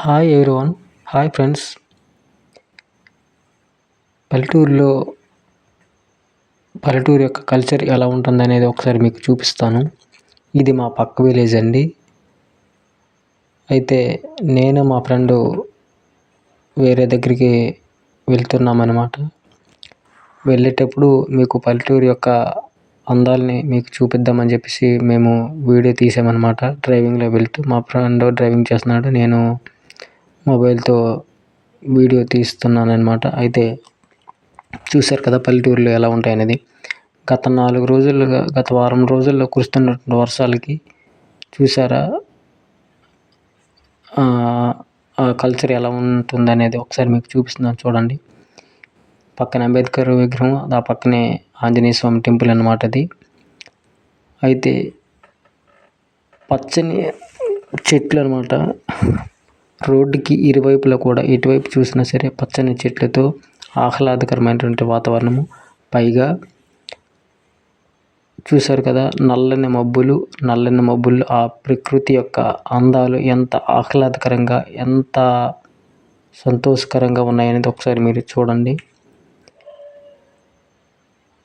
Hi everyone hi friends పల్లెటూరులో పల్లెటూరు యొక్క కల్చర్ ఎలా ఉంటుంది అనేది ఒకసారి మీకు చూపిస్తాను. ఇది మా పక్క విలేజ్ అండి. అయితే నేను మా ఫ్రెండ్ వేరే దగ్గరికి వెళ్తున్నామన్నమాట. వెళ్ళేటప్పుడు మీకు పల్లెటూరు యొక్క అందాలని మీకు చూపిద్దామని చెప్పేసి మేము వీడియో తీసామన్నమాట. డ్రైవింగ్లో వెళ్తూ మా ఫ్రెండ్ డ్రైవింగ్ చేస్తున్నాడు. నేను మొబైల్తో వీడియో తీస్తున్నాను అనమాట అయితే చూశారు కదా పల్లెటూరులో ఎలా ఉంటాయి అనేది గత నాలుగు రోజులుగా గత వారం రోజుల్లో కురుస్తున్నటువంటి వర్షాలకి చూసారా ఆ కల్చర్ ఎలా ఉంటుంది అనేది ఒకసారి మీకు చూపిస్తున్నాను చూడండి. పక్కన అంబేద్కర్ విగ్రహం ఆ పక్కనే ఆంజనేయ స్వామి టెంపుల్ అనమాట అది. అయితే పచ్చని చెట్లు అనమాట రోడ్డుకి ఇరువైపులా కూడా ఎటువైపు చూసినా సరే పచ్చని చెట్లతో ఆహ్లాదకరమైనటువంటి వాతావరణము. పైగా చూశారు కదా నల్లని మబ్బులు నల్లని మబ్బులు ఆ ప్రకృతి యొక్క అందాలు ఎంత ఆహ్లాదకరంగా ఎంత సంతోషకరంగా ఉన్నాయనేది ఒకసారి మీరు చూడండి.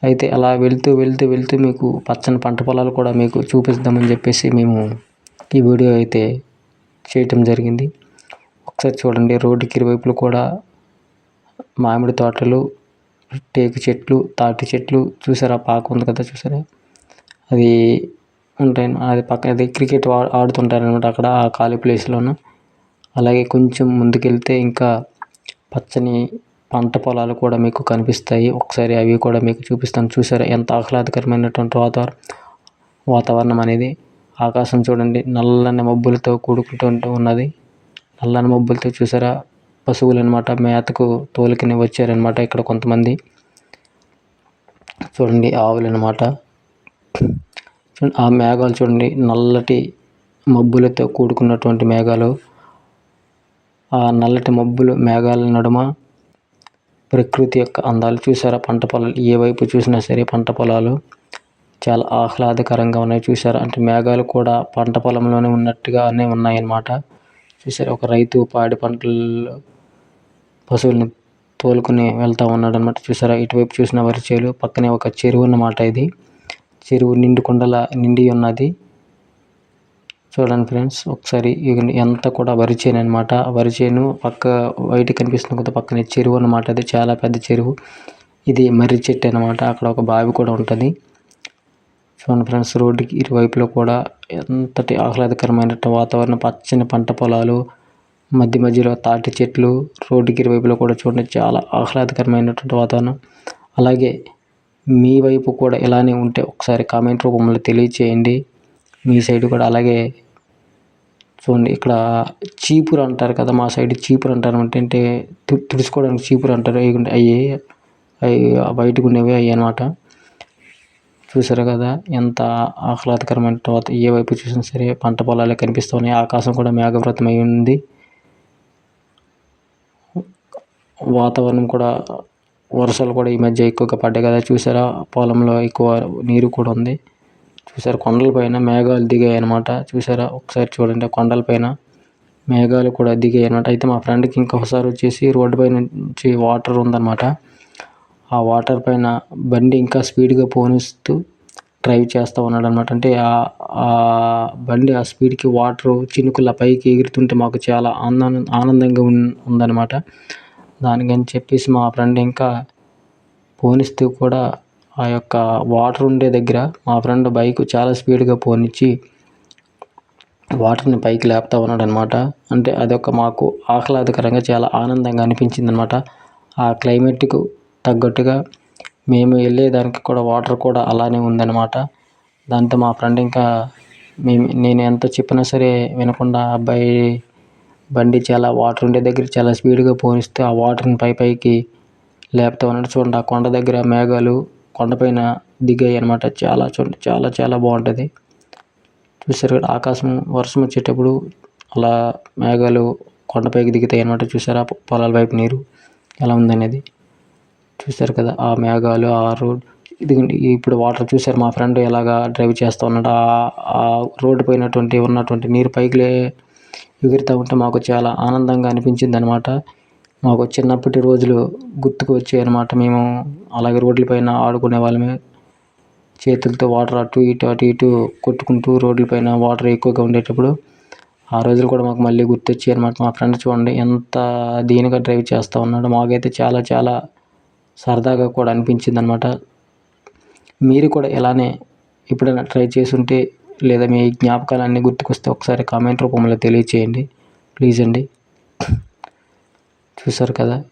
అయితే అలా వెళ్తూ వెళ్తూ వెళ్తూ మీకు పచ్చని పంట పొలాలు కూడా మీకు చూపిద్దామని చెప్పేసి మేము ఈ వీడియో అయితే చేయటం జరిగింది. ఒకసారి చూడండి రోడ్డుకి ఇరువైపులు కూడా మామిడి తోటలు టేకు చెట్లు తాటి చెట్లు చూసారా? పాక ఉంది కదా చూసారా? అది ఉంటాయి అది పక్క అది క్రికెట్ ఆడుతుంటారనమాట అక్కడ ఆ ఖాళీ ప్లేస్లోను. అలాగే కొంచెం ముందుకెళ్తే ఇంకా పచ్చని పంట పొలాలు కూడా మీకు కనిపిస్తాయి. ఒకసారి అవి కూడా మీకు చూపిస్తాను. చూసారా? ఎంత ఆహ్లాదకరమైనటువంటి వాతావరణం వాతావరణం అనేది. ఆకాశం చూడండి నల్లని మబ్బులతో కూడుకుంటూ ఉన్నది. నల్లని మబ్బులతో చూసారా? పశువులు అనమాట మేతకు తోలుకుని వచ్చారనమాట ఇక్కడ కొంతమంది. చూడండి ఆవులు అనమాట ఆ మేఘాలు చూడండి నల్లటి మబ్బులతో కూడుకున్నటువంటి మేఘాలు. ఆ నల్లటి మబ్బులు మేఘాల నడుమ ప్రకృతి యొక్క అందాలు చూసారా? పంట పొలాలు ఏ వైపు చూసినా సరే పంట పొలాలు చాలా ఆహ్లాదకరంగా ఉన్నాయి చూసారా? అంటే మేఘాలు కూడా పంట పొలంలోనే ఉన్నట్టుగానే ఉన్నాయన్నమాట. చూసారా ఒక రైతు పాడి పంటలు పశువులను తోలుకుని వెళ్తా ఉన్నాడు అనమాట చూసారా ఇటువైపు చూసిన వరి చేలు పక్కనే ఒక చెరువు అన్నమాట ఇది. చెరువు నిండు కుండలా నిండి ఉన్నది. చూడండి ఫ్రెండ్స్ ఒకసారి ఎంత కూడా వరి చేను అనమాట వరి చేను పక్క బయట కనిపిస్తుంది కదా పక్కనే చెరువు అనమాట అది. చాలా పెద్ద చెరువు. ఇది మర్రి చెట్టు అనమాట అక్కడ ఒక బావి కూడా ఉంటుంది. చూడండి ఫ్రెండ్స్ రోడ్డుకి ఇరువైపులో కూడా ఎంతటి ఆహ్లాదకరమైన వాతావరణం పచ్చని పంట పొలాలు మధ్య మధ్యలో తాటి చెట్లు రోడ్డుకి ఇరువైపులో కూడా చూడండి చాలా ఆహ్లాదకరమైనటువంటి వాతావరణం. అలాగే మీ వైపు కూడా ఇలానే ఉంటే ఒకసారి కామెంట్ రూపంలో తెలియచేయండి. మీ సైడ్ కూడా అలాగే చూడండి ఇక్కడ చీపురు అంటారు కదా మా సైడ్ చీపురు అంటారు. అంటే తుడుచుకోవడానికి చీపురు అంటారు. అవి అవి బయటకు ఉండేవి అవి అనమాట చూసారా కదా ఎంత ఆహ్లాదకరమైన తర్వాత ఏ వైపు చూసినా సరే పంట పొలాలే కనిపిస్తున్నాయి. ఆకాశం కూడా మేఘవ్రతమై ఉంది. వాతావరణం కూడా వర్షాలు కూడా ఈ మధ్య ఎక్కువగా పడ్డాయి కదా. చూసారా పొలంలో ఎక్కువ నీరు కూడా ఉంది. చూసారు కొండలపైన మేఘాలు దిగాయి అనమాట చూసారా ఒకసారి చూడండి కొండలపైన మేఘాలు కూడా దిగాయి అనమాట అయితే మా ఫ్రెండ్కి ఇంకొకసారి వచ్చేసి రోడ్డు పై నుంచి వాటర్ ఉందన్నమాట. ఆ వాటర్ పైన బండి ఇంకా స్పీడ్గా పోనిస్తూ డ్రైవ్ చేస్తూ ఉన్నాడు అనమాట అంటే ఆ బండి ఆ స్పీడ్కి వాటర్ చినుకుల పైకి ఎగురుతుంటే మాకు చాలా ఆనందం ఆనందంగా ఉందన్నమాట. దానికని చెప్పేసి మా ఫ్రెండ్ ఇంకా పోనిస్తూ కూడా ఆ యొక్క వాటర్ ఉండే దగ్గర మా ఫ్రెండ్ బైక్ చాలా స్పీడ్గా పోనిచ్చి వాటర్ని పైకి లేపుతా ఉన్నాడు అనమాట అంటే అదొక మాకు ఆహ్లాదకరంగా చాలా ఆనందంగా అనిపించింది అనమాట ఆ క్లైమేట్కు తగ్గట్టుగా మేము వెళ్ళేదానికి కూడా వాటర్ కూడా అలానే ఉందన్నమాట. దాంతో మా ఫ్రెండ్ ఇంకా మేము నేను ఎంత చెప్పినా సరే వినకుండా అబ్బాయి బండి చాలా వాటర్ ఉండే దగ్గర చాలా స్పీడ్గా పోనిస్తే ఆ వాటర్ని పై పైకి లేపుతా ఉన్నాడు. చూడండి ఆ కొండ దగ్గర మేఘాలు కొండపైన దిగాయి అనమాట చాలా చూడండి చాలా చాలా బాగుంటుంది. చూసారు కదా ఆకాశం వర్షం వచ్చేటప్పుడు అలా మేఘాలు కొండపైకి దిగుతాయి అనమాట చూసారా పొలాల వైపు నీరు ఎలా ఉందనేది. చూశారు కదా ఆ మేఘాలు ఆ రోడ్. ఇదిగోండి ఇప్పుడు వాటర్ చూశారు మా ఫ్రెండ్ ఎలాగా డ్రైవ్ చేస్తూ ఉన్నాడు. ఆ రోడ్డు పోయినటువంటి ఉన్నటువంటి నీరు పైకి ఎగురుతూ ఉంటే మాకు చాలా ఆనందంగా అనిపించింది అనమాట మాకు చిన్నప్పటి రోజులు గుర్తుకు వచ్చాయి అనమాట మేము అలాగే రోడ్ల పైన ఆడుకునే వాళ్ళమే. చేతులతో వాటర్ అటు ఇటు అటు ఇటు కొట్టుకుంటూ రోడ్ల పైన వాటర్ ఎక్కువగా ఉండేటప్పుడు ఆ రోజులు కూడా మాకు మళ్ళీ గుర్తొచ్చాయి అనమాట మా ఫ్రెండ్ చూడండి ఎంత దీనిగా డ్రైవ్ చేస్తూ ఉన్నాడు. మాకైతే చాలా చాలా సరదాగా కూడా అనిపించింది అనమాట మీరు కూడా ఇలానే ఎప్పుడైనా ట్రై చేసుంటే లేదా మీ జ్ఞాపకాలన్నీ గుర్తుకొస్తే ఒకసారి కామెంట్ రూపంలో తెలియచేయండి. ప్లీజ్ అండి. చూసారు కదా?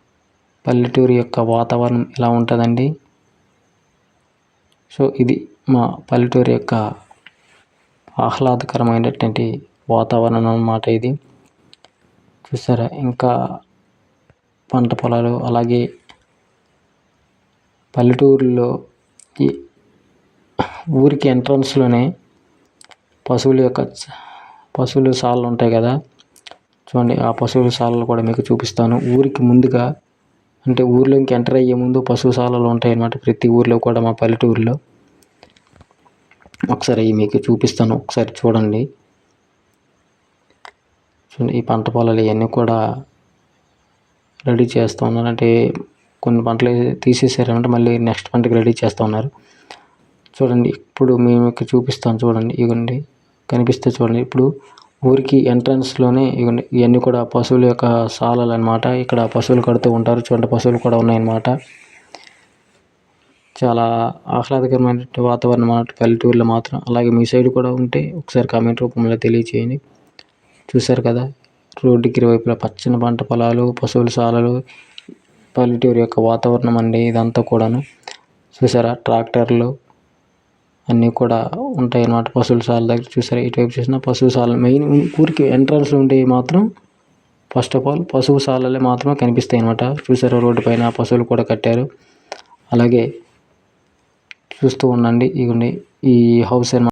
పల్లెటూరు యొక్క వాతావరణం ఇలా ఉంటుందండి? సో ఇది మా పల్లెటూరు యొక్క ఆహ్లాదకరమైనటువంటి వాతావరణం అన్నమాట ఇది. చూసారా ఇంకా పంట పొలాలు అలాగే పల్లెటూరులో ఈ ఊరికి ఎంట్రన్స్లోనే పశువుల యొక్క పశువుల సాలలు ఉంటాయి కదా. చూడండి ఆ పశువుల సాలలు కూడా మీకు చూపిస్తాను. ఊరికి ముందుగా అంటే ఊర్లోకి ఎంటర్ అయ్యే ముందు పశుశాలలు ఉంటాయి అన్నమాట ప్రతి ఊర్లో కూడా మా పల్లెటూరులో. ఒకసారి మీకు చూపిస్తాను. ఒకసారి చూడండి. చూడండి ఈ పంట పొలాలు ఇవన్నీ కూడా రెడీ చేస్తూ అంటే కొన్ని పంటలు తీసేసారంటే మళ్ళీ నెక్స్ట్ పంటకి రెడీ చేస్తూ ఉన్నారు. చూడండి ఇప్పుడు మేము ఇక్కడ చూపిస్తాను చూడండి ఇవ్వండి కనిపిస్తే చూడండి. ఇప్పుడు ఊరికి ఎంట్రన్స్లోనే ఇవ్వండి ఇవన్నీ కూడా పశువుల యొక్క సాలలు అనమాట ఇక్కడ పశువులు కడుతూ ఉంటారు చూడండి పశువులు కూడా ఉన్నాయన్నమాట. చాలా ఆహ్లాదకరమైన వాతావరణం అన్నమాట పల్లెటూరులో మాత్రం. అలాగే మీ సైడ్ కూడా ఉంటే ఒకసారి కామెంట్ రూపంలో తెలియచేయండి. చూశారు కదా రోడ్డుకి ఇరువైపులా పచ్చని పంట పొలాలు పశువుల సాలలు పల్లెటూరు యొక్క వాతావరణం అండి ఇదంతా కూడాను. చూసారా ట్రాక్టర్లు అన్నీ కూడా ఉంటాయి అన్నమాట పశువుల దగ్గర చూసారా ఇటువైపు చూసిన పశువు సాల. మెయిన్ ఊరికి ఎంట్రన్స్ ఉండేవి మాత్రం ఫస్ట్ ఆఫ్ ఆల్ పశువు సాలలే మాత్రమే కనిపిస్తాయి అన్నమాట చూసారా రోడ్డు పైన పశువులు కూడా కట్టారు. అలాగే చూస్తూ ఉండండి ఇవ్వండి ఈ హౌస్ అనమాట